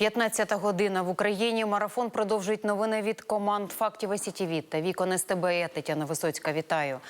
15 година в Україні. Марафон продовжують новини від команд фактів СІТІВІ та вікон СТБ. Я Тетяна Висоцька. Вітаю.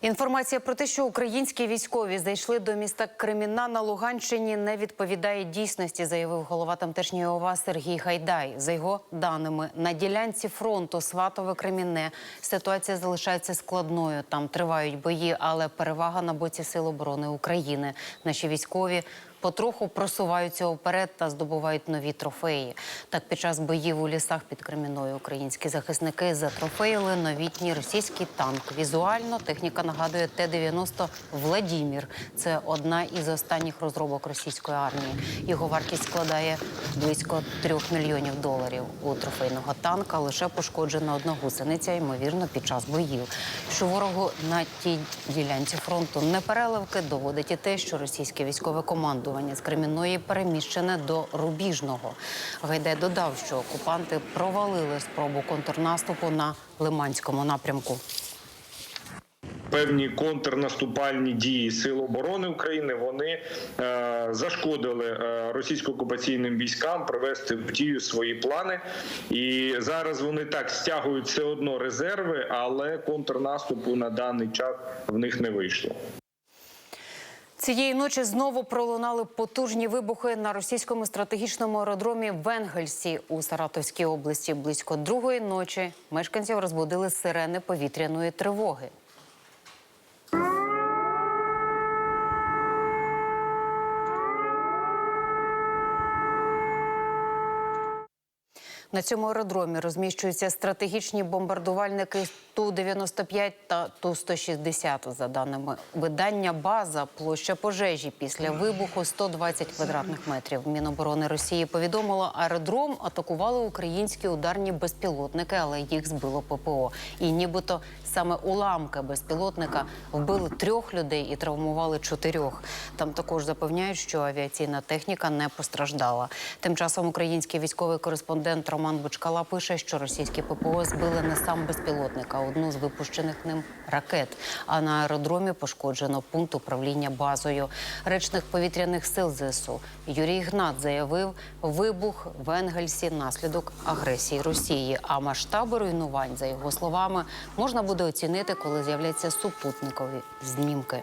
Інформація про те, що українські військові зайшли до міста Кремінна на Луганщині, не відповідає дійсності, заявив голова тамтешньої ОВА Сергій Гайдай. За його даними, на ділянці фронту Сватове Кремінне ситуація залишається складною. Там тривають бої, але перевага на боці Сил оборони України. Наші військові потроху просуваються вперед та здобувають нові трофеї. Так, під час боїв у лісах під Кремінною українські захисники затрофеїли новітній російський танк. Візуально техніка нагадує Т-90 Владімір. Це одна із останніх розробок російської армії. Його вартість складає близько трьох мільйонів доларів. У трофейного танка лише пошкоджена одна гусениця, ймовірно, під час боїв. Що ворогу на тій ділянці фронту не переливки доводить і те, що російське військове командування з Кремінної переміщене до Рубіжного. Гайдай додав, що окупанти провалили спробу контрнаступу на Лиманському напрямку. Певні контрнаступальні дії Сил оборони України вони е, зашкодили е, російсько-окупаційним військам привести в дію свої плани, і зараз вони так стягують все одно резерви, але контрнаступу на даний час в них не вийшло. Цієї ночі знову пролунали потужні вибухи на російському стратегічному аеродромі в Енгельсі у Саратовській області. Близько другої ночі мешканців розбудили сирени повітряної тривоги. На цьому аеродромі розміщуються стратегічні бомбардувальники Ту-95 та Ту-160. За даними видання «База», площа пожежі після вибуху 120 квадратних метрів. Міноборони Росії повідомило, аеродром атакували українські ударні безпілотники, але їх збило ППО. І нібито саме уламки безпілотника вбили трьох людей і травмували чотирьох. Там також запевняють, що авіаційна техніка не постраждала. Тим часом український військовий кореспондент Роман Бучкала пише, що російські ППО збили не сам безпілотник, а одну з випущених ним ракет. А на аеродромі пошкоджено пункт управління базою. Речник повітряних сил ЗСУ Юрій Гнат заявив, вибух в Енгельсі наслідок агресії Росії. А масштаби руйнувань, за його словами, можна буде оцінити, коли з'являться супутникові знімки.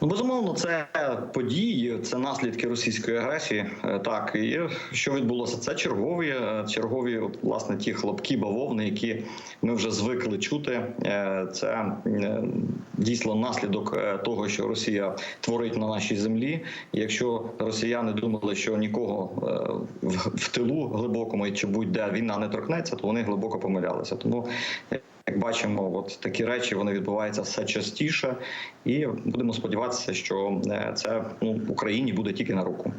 Безумовно, це події, це наслідки російської агресії. Е, Так і що відбулося? Це чергові, е, чергові, власне, ті хлопки, бавовни, які ми вже звикли чути. Е, Це дійсно наслідок того, що Росія творить на нашій землі. Якщо росіяни думали, що нікого в тилу глибокому чи будь-де війна не торкнеться, то вони глибоко помилялися. Тому як бачимо, от такі речі вони відбуваються все частіше, і будемо сподіватися, що е, це ну Україні буде тільки на руку.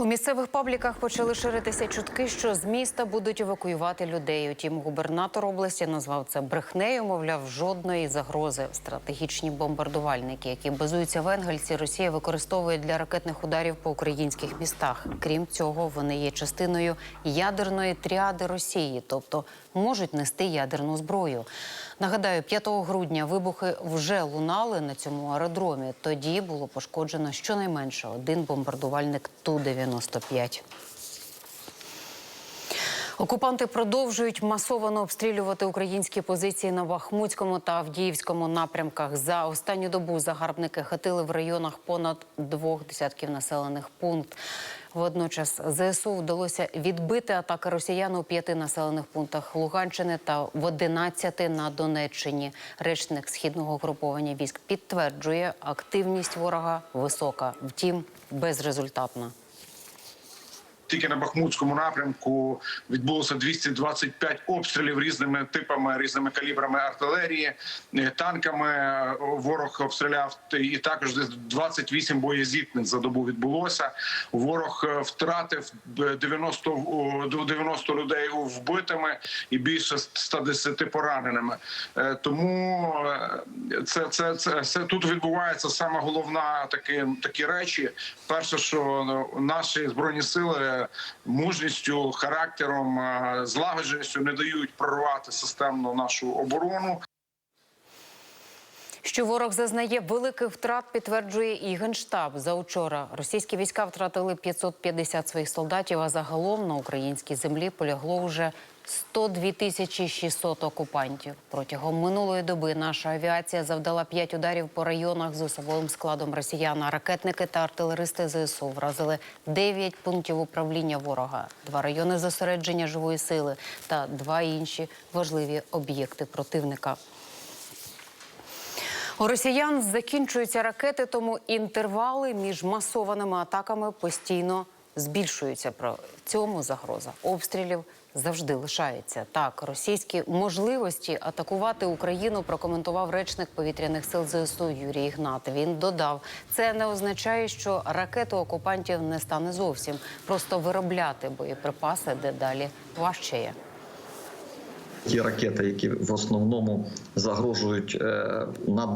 У місцевих пабліках почали ширитися чутки, що з міста будуть евакуювати людей. Утім, губернатор області назвав це брехнею. Мовляв, жодної загрози. Стратегічні бомбардувальники, які базуються в Енгельсі, Росія використовує для ракетних ударів по українських містах. Крім цього, вони є частиною ядерної тріади Росії, тобто можуть нести ядерну зброю. Нагадаю, 5 грудня вибухи вже лунали на цьому аеродромі. Тоді було пошкоджено щонайменше один бомбардувальник Ту-95. Окупанти продовжують масово обстрілювати українські позиції на Бахмутському та Авдіївському напрямках. За останню добу загарбники хатили в районах понад двох десятків населених пунктів. Водночас ЗСУ вдалося відбити атаки росіян у п'яти населених пунктах Луганщини та в 11 на Донеччині. Речник східного груповання військ підтверджує, активність ворога висока, втім безрезультатна. Тільки на Бахмутському напрямку відбулося 225 обстрілів різними типами, різними калібрами артилерії, е, танками. е, Ворог обстріляв і також десь 28 боєзіткнень за добу відбулося. Ворог е, втратив е, 90, о, 90 людей вбитими і більше 110 пораненими. Тому це, це, це, це тут відбувається саме головна такі, такі речі. Перше, що наші збройні сили мужністю, характером, е, злагодженістю не дають прорвати системно нашу оборону. Що ворог зазнає великих втрат, підтверджує і генштаб. За учора російські війська втратили 550 своїх солдатів. А загалом на українській землі полягло вже 102 тисячі 600 окупантів. Протягом минулої доби наша авіація завдала 5 ударів по районах з особовим складом росіян. Ракетники та артилеристи ЗСУ вразили 9 пунктів управління ворога, два райони зосередження живої сили та два інші важливі об'єкти противника. У росіян закінчуються ракети, тому інтервали між масованими атаками постійно збільшуються. Про цьому загроза обстрілів завжди лишається. Так, російські можливості атакувати Україну прокоментував речник повітряних сил ЗСУ Юрій Ігнат. Він додав, це не означає, що ракету окупантів не стане зовсім. Просто виробляти боєприпаси дедалі важчає. Ті ракети, які в основному загрожують е, на,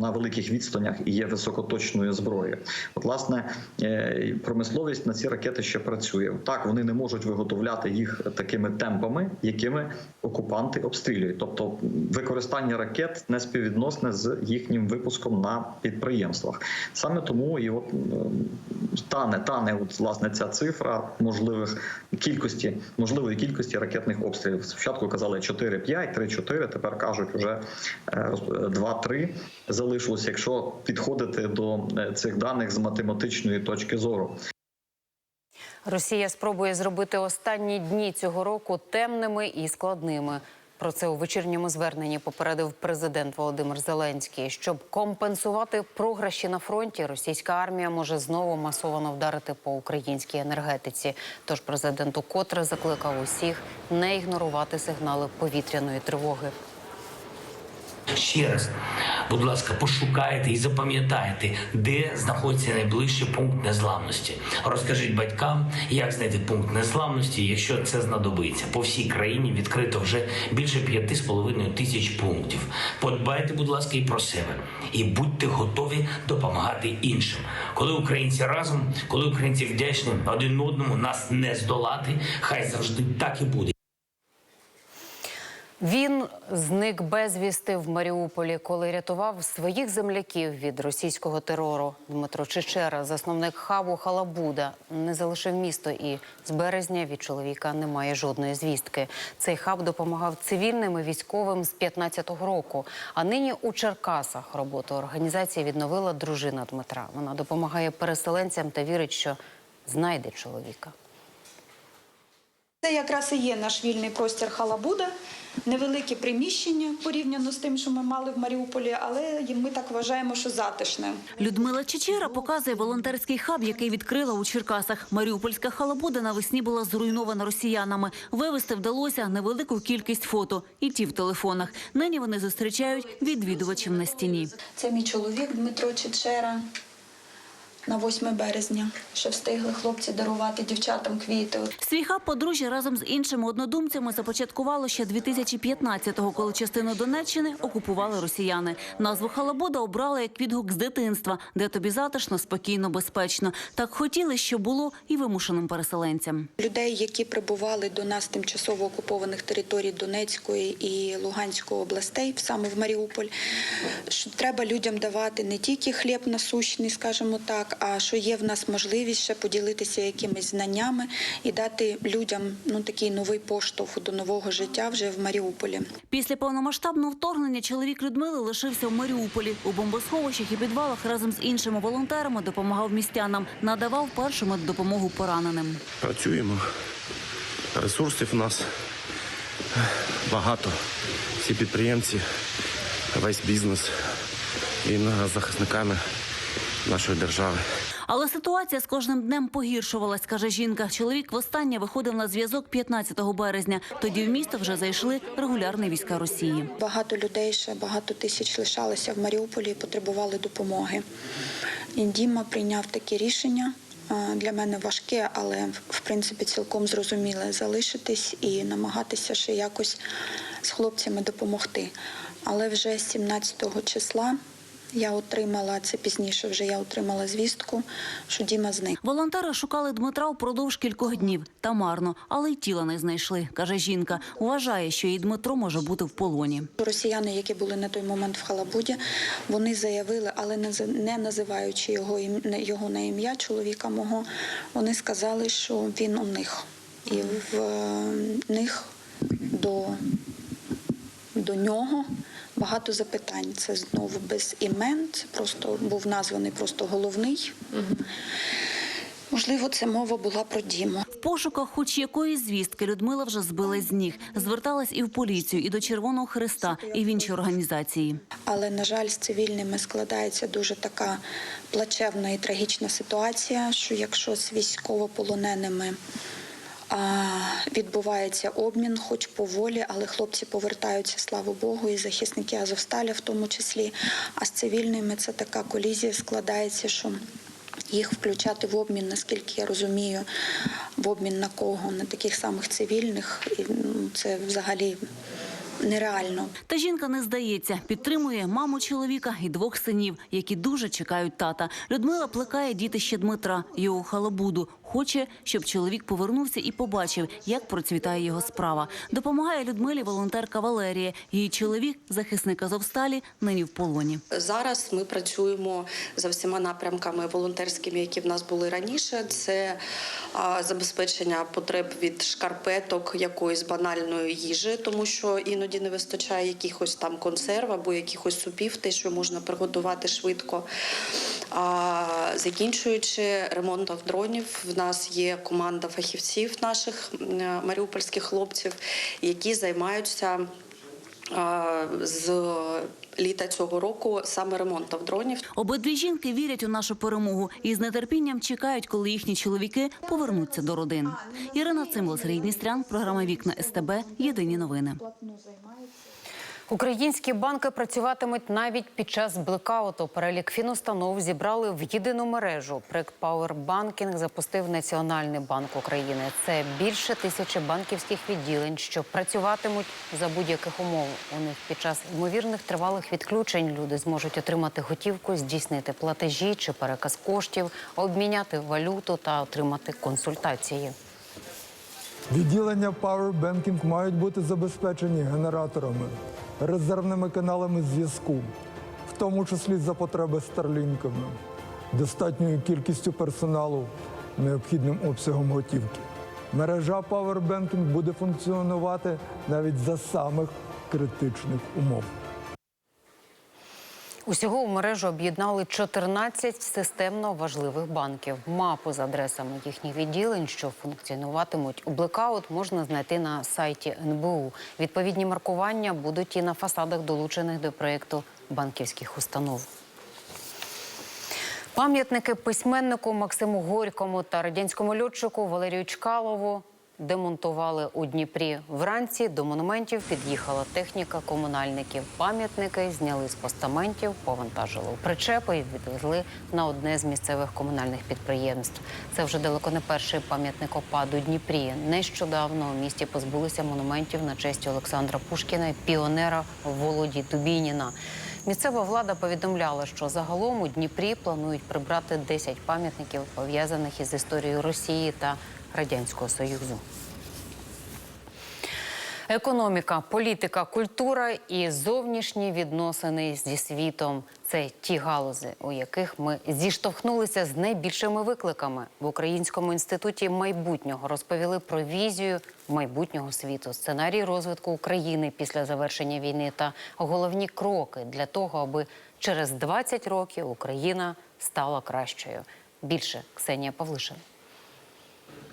на великих відстанях і є високоточною зброєю. От, власне, е, промисловість на ці ракети ще працює. Так, вони не можуть виготовляти їх такими темпами, якими окупанти обстрілюють. Тобто використання ракет не співвідносне з їхнім випуском на підприємствах. Саме тому і от тане, тане, от власне ця цифра можливих кількості, можливої кількості ракетних обстрілів. Спочатку казали 4-5, 3-4, тепер кажуть вже е, 2-3 залишилось, якщо підходити до е, цих даних з математичної точки зору. Росія спробує зробити останні дні цього року темними і складними. Про це у вечірньому зверненні попередив президент Володимир Зеленський. Щоб компенсувати програші на фронті, російська армія може знову масово вдарити по українській енергетиці. Тож президент укотре закликав усіх не ігнорувати сигнали повітряної тривоги. Ще раз, будь ласка, пошукайте і запам'ятайте, де знаходиться найближчий пункт незламності. Розкажіть батькам, як знайти пункт незламності, якщо це знадобиться. По всій країні відкрито вже більше п'яти з половиною тисяч пунктів. Подбайте, будь ласка, і про себе, і будьте готові допомагати іншим. Коли українці разом, коли українці вдячні один одному, нас не здолати. Хай завжди так і буде. Він зник безвісти в Маріуполі, коли рятував своїх земляків від російського терору. Дмитро Чечера, засновник хабу Халабуда, не залишив місто і з березня від чоловіка немає жодної звістки. Цей хаб допомагав цивільним і військовим з 15-го року. А нині у Черкасах роботу організації відновила дружина Дмитра. Вона допомагає переселенцям та вірить, що знайде чоловіка. Це якраз і є наш вільний простір Халабуда, невелике приміщення порівняно з тим, що ми мали в Маріуполі, але ми так вважаємо, що затишне. Людмила Чечера показує волонтерський хаб, який відкрила у Черкасах. Маріупольська халабуда навесні була зруйнована росіянами. Вивезти вдалося невелику кількість фото, і ті в телефонах. Нині вони зустрічають відвідувачів на стіні. Це мій чоловік Дмитро Чечера на 8 березня. Ще встигли хлопці дарувати дівчатам квіти. Свій хаб подружжя разом з іншими однодумцями започаткувало ще 2015-го, коли частину Донеччини окупували росіяни. Назву Халабуда обрали як відгук з дитинства, де тобі затишно, спокійно, безпечно. Так хотіли, щоб було і вимушеним переселенцям. Людей, які прибували до нас з тимчасово окупованих територій Донецької і Луганської областей, саме в Маріуполь, що треба людям давати не тільки хліб насущний, скажімо так, а що є в нас можливість ще поділитися якимись знаннями і дати людям ну такий новий поштовх до нового життя вже в Маріуполі. Після повномасштабного вторгнення чоловік Людмили лишився в Маріуполі. У бомбосховищах і підвалах разом з іншими волонтерами допомагав містянам, надавав першу меддопомогу пораненим. Працюємо. Ресурсів у нас багато. Всі підприємці, весь бізнес він захисниками нашої держави. Але ситуація з кожним днем погіршувалась, каже жінка. Чоловік востаннє виходив на зв'язок 15 березня. Тоді в місто вже зайшли регулярні війська Росії. Багато людей ще багато тисяч лишалися в Маріуполі і потребували допомоги. І Діма прийняв таке рішення. Для мене важке, але в принципі цілком зрозуміле залишитись і намагатися ще якось з хлопцями допомогти. Але вже 17 числа Я отримала це пізніше. Вже я отримала звістку, що Діма зник. Волонтери шукали Дмитра впродовж кількох днів та марно, але й тіла не знайшли, каже жінка. Вважає, що і Дмитро може бути в полоні. Росіяни, які були на той момент в Халабуді, вони заявили, але не називаючи його його на ім'я чоловіка мого, вони сказали, що він у них, і в них до, до нього. Багато запитань. Це знову без імен. Це просто був названий просто головний. Можливо, це мова була про Діму. В пошуках хоч якоїсь звістки Людмила вже збилась з ніг. Зверталась і в поліцію, і до Червоного Христа, і в інші організації. Але на жаль, з цивільними складається дуже така плачевна і трагічна ситуація, що якщо з військовополоненими відбувається обмін, хоч поволі, але хлопці повертаються, слава Богу, і захисники Азовсталя в тому числі. А з цивільними це така колізія складається, що їх включати в обмін, наскільки я розумію, в обмін на кого? На таких самих цивільних, і ну, це взагалі нереально. Та жінка не здається, підтримує маму чоловіка і двох синів, які дуже чекають тата. Людмила плекає дітище Дмитра, його халабуду. Хоче, щоб чоловік повернувся і побачив, як процвітає його справа. Допомагає Людмилі волонтерка Валерія. Її чоловік, захисник Азовсталі, нині в полоні. Зараз ми працюємо за всіма напрямками волонтерськими, які в нас були раніше. Це забезпечення потреб від шкарпеток, якоїсь банальної їжі, тому що іноді не вистачає якихось там консерв або якихось супів, те, що можна приготувати швидко. А, закінчуючи ремонтом дронів, в нас є команда фахівців наших маріупольських хлопців, які займаються з літа цього року саме ремонтом дронів. Обидві жінки вірять у нашу перемогу і з нетерпінням чекають, коли їхні чоловіки повернуться до родин. Ірина Цимбал, Сергій Дністрян, програма Вікна СТБ. Єдині новини. Українські банки працюватимуть навіть під час блекауту. Перелік фінустанов зібрали в єдину мережу. Проект Power Banking запустив Національний банк України. Це більше тисячі банківських відділень, що працюватимуть за будь-яких умов. У них під час ймовірних тривалих відключень люди зможуть отримати готівку, здійснити платежі чи переказ коштів, обміняти валюту та отримати консультації. Відділення Power Banking мають бути забезпечені генераторами, резервними каналами зв'язку, в тому числі за потреби старлінками, достатньою кількістю персоналу, необхідним обсягом готівки. Мережа Power Banking буде функціонувати навіть за самих критичних умов. Усього у мережу об'єднали 14 системно важливих банків. Мапу з адресами їхніх відділень, що функціонуватимуть у блекаут, можна знайти на сайті НБУ. Відповідні маркування будуть і на фасадах долучених до проєкту банківських установ. Пам'ятники письменнику Максиму Горькому та радянському льотчику Валерію Чкалову демонтували у Дніпрі. Вранці до монументів під'їхала техніка комунальників. Пам'ятники зняли з постаментів, повантажили у причепи і відвезли на одне з місцевих комунальних підприємств. Це вже далеко не перший пам'ятник опаду Дніпрі. Нещодавно у місті позбулися монументів на честь Олександра Пушкіна піонера Володі Дубініна. Місцева влада повідомляла, що загалом у Дніпрі планують прибрати 10 пам'ятників, пов'язаних із історією Росії та Радянського Союзу. Економіка, політика, культура і зовнішні відносини зі світом це ті галузи, у яких ми зіштовхнулися з найбільшими викликами в Українському інституті майбутнього. Розповіли про візію майбутнього світу, сценарій розвитку України після завершення війни та головні кроки для того, аби через 20 років Україна стала кращою. Більше Ксенія Павлишин.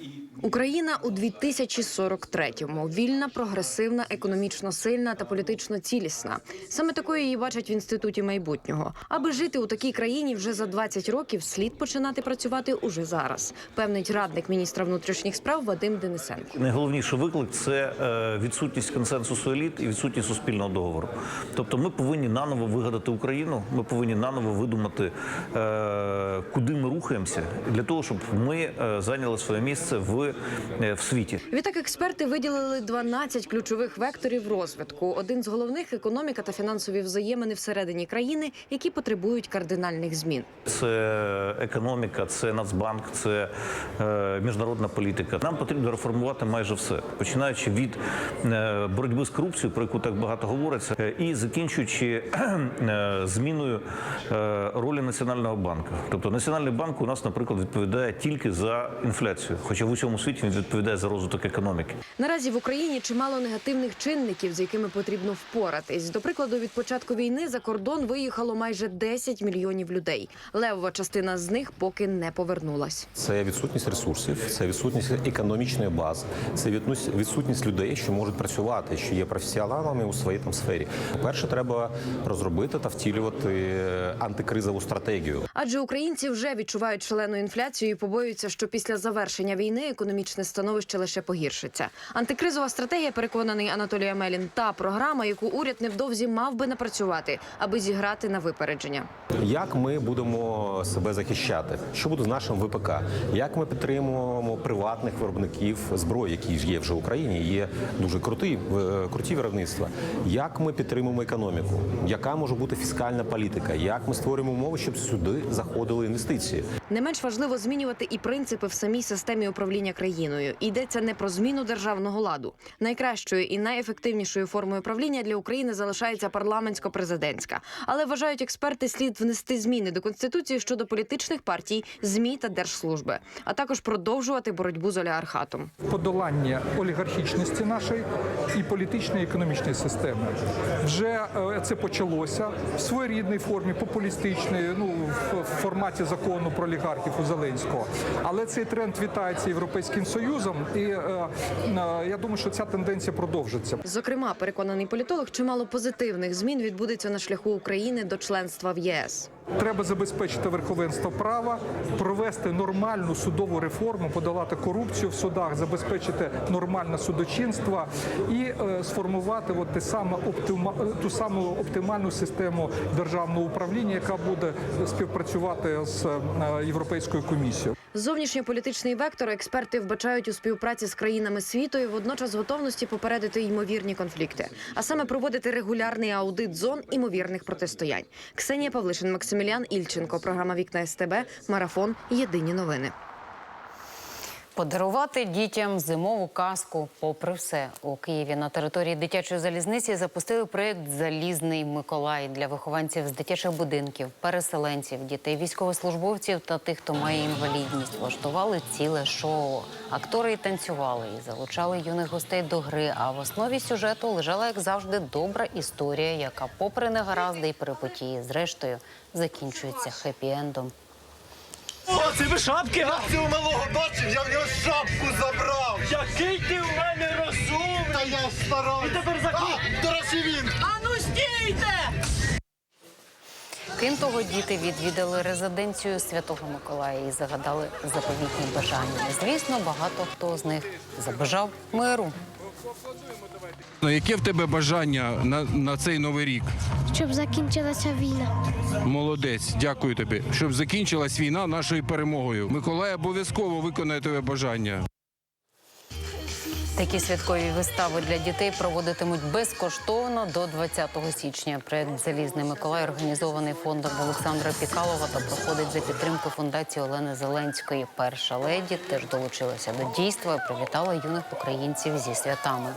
і Україна у 2043-му. вільна, прогресивна, економічно сильна та політично цілісна. Саме такою її бачать в інституті майбутнього. Аби жити у такій країні вже за 20 років, слід починати працювати уже зараз. Певнить радник міністра внутрішніх справ Вадим Денисенко. Найголовніший виклик це е, відсутність консенсусу еліт і відсутність суспільного договору. Тобто, ми повинні наново вигадати Україну. Ми повинні наново видумати, е, куди ми рухаємося, для того, щоб ми е, зайняли своє місце в, е, в світі. Відтак експерти виділили 12 ключових векторів розвитку. Один з головних економіка та фінансові взаємини всередині країни, які потребують кардинальних змін. Це економіка, це Нацбанк, це е, міжнародна політика. Нам потрібно реформувати майже все, починаючи від е, боротьби з корупцією, про яку так багато говориться, е, і закінчуючи е, зміною е, ролі національного банку. Тобто національний банк у нас, наприклад, відповідає тільки за інфляцію, хоча в усьому світі він відповідає за розвиток економіки. Наразі в Україні чимало негативних чинників, з якими потрібно впоратись. До прикладу, від початку війни за кордон виїхало майже 10 мільйонів людей. Левова частина з них поки не повернулась. Це відсутність ресурсів, це відсутність економічної бази, це відсутність людей, що можуть працювати, що є професіоналами у своїй там сфері. Перше, треба розробити та втілювати е, антикризову стратегію. Адже українці вже відчувають шалену інфляцію і побоюються, що після завершення війни економічне становище лише погіршиться. Антикризова стратегія, переконаний Анатолій Амелін, та програма, яку уряд невдовзі мав би напрацювати, аби зіграти на випередження. Як ми будемо себе захищати? Що буде з нашим ВПК? Як ми підтримуємо приватних виробників зброї, які ж є вже в Україні? Є дуже круті, е, круті виробництва. Як ми підтримуємо економіку? Яка може бути фіскальна політика? Як ми створюємо умови, щоб сюди заходили інвестиції? Не менш важливо змінювати і принципи в самій системі управління країною. Йдеться не про зміну державного ладу. Найкращою і найефективнішою формою правління для України залишається парламентсько-президентська. Але вважають експерти, слід внести зміни до конституції щодо політичних партій, змі та держслужби, а також продовжувати боротьбу з олігархатом. подолання олігархічності нашої і політичної і економічної системи. Вже е, це почалося в своєрідній формі, популістичної, ну в форматі закону про олігархів у Зеленського. Але цей тренд вітається європейським союзом, і е, е, я думаю, що ця тенденція продовжиться. Зокрема, переконаний політолог, чимало позитивних змін відбудеться на шляху України до членства в ЄС. Треба забезпечити верховенство права, провести нормальну судову реформу, подолати корупцію в судах, забезпечити нормальне судочинство і е, сформувати от те саме оптима, е, ту саму оптимальну систему державного управління, яка буде співпрацювати з е, європейською комісією. Зовнішньополітичний вектор експерти вбачають у співпраці з країнами світу і водночас готовності попередити ймовірні конфлікти, а саме проводити регулярний аудит зон імовірних протистоянь. Ксенія Павлишин, Максимілян Ільченко. Програма Вікна СТБ. Марафон. Єдині новини. Подарувати дітям зимову казку, попри все, у Києві на території дитячої залізниці запустили проєкт Залізний Миколай для вихованців з дитячих будинків, переселенців, дітей, військовослужбовців та тих, хто має інвалідність. Влаштували ціле шоу. Актори і танцювали і залучали юних гостей до гри. А в основі сюжету лежала, як завжди, добра історія, яка, попри негаразди і перипетії, зрештою закінчується хеппі-ендом. О, це ви шапки? Я цього малого бачив, я в нього шапку забрав. Який ти в мене розумний. Та я стараюсь. І тепер закинь. До речі, він. А ну стійте! Крім того, діти відвідали резиденцію Святого Миколая і загадали заповітні бажання. Звісно, багато хто з них забажав миру. Ну, яке в тебе бажання на, на цей новий рік? Щоб закінчилася війна. Молодець, дякую тобі. Щоб закінчилась війна нашою перемогою. Миколай обов'язково виконає тебе бажання. Такі святкові вистави для дітей проводитимуть безкоштовно до 20 січня. Проект Залізний Миколай організований фондом Олександра Пікалова та проходить за підтримку фундації Олени Зеленської. Перша леді теж долучилася до дійства і привітала юних українців зі святами.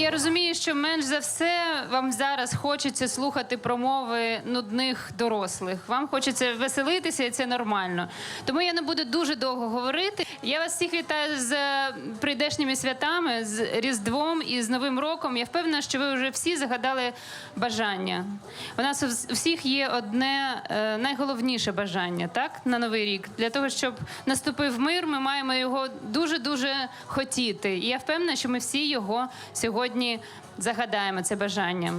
Я розумію, що менш за все вам зараз хочеться слухати промови нудних дорослих. Вам хочеться веселитися, і це нормально. Тому я не буду дуже довго говорити. Я вас всіх вітаю з е, прийдешніми святами, з Різдвом і з Новим роком. Я впевнена, що ви вже всі загадали бажання. У нас у всіх є одне е, найголовніше бажання, так на новий рік. Для того, щоб наступив мир, ми маємо його дуже дуже хотіти. І я впевнена, що ми всі його сьогодні загадаємо це бажання.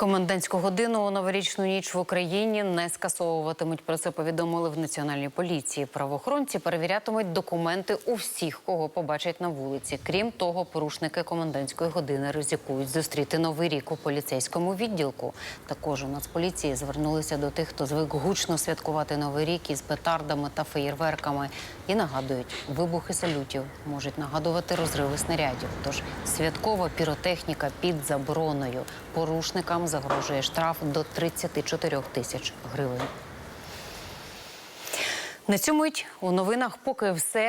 Комендантську годину у новорічну ніч в Україні не скасовуватимуть. Про це повідомили в національній поліції. Правоохоронці перевірятимуть документи у всіх, кого побачать на вулиці. Крім того, порушники комендантської години ризикують зустріти новий рік у поліцейському відділку. Також у Нацполіції звернулися до тих, хто звик гучно святкувати новий рік із петардами та феєрверками. І нагадують, вибухи салютів можуть нагадувати розриви снарядів. Тож святкова піротехніка під забороною. Порушникам загрожує штраф до 34 тисяч гривень. На цьому мить у новинах поки все.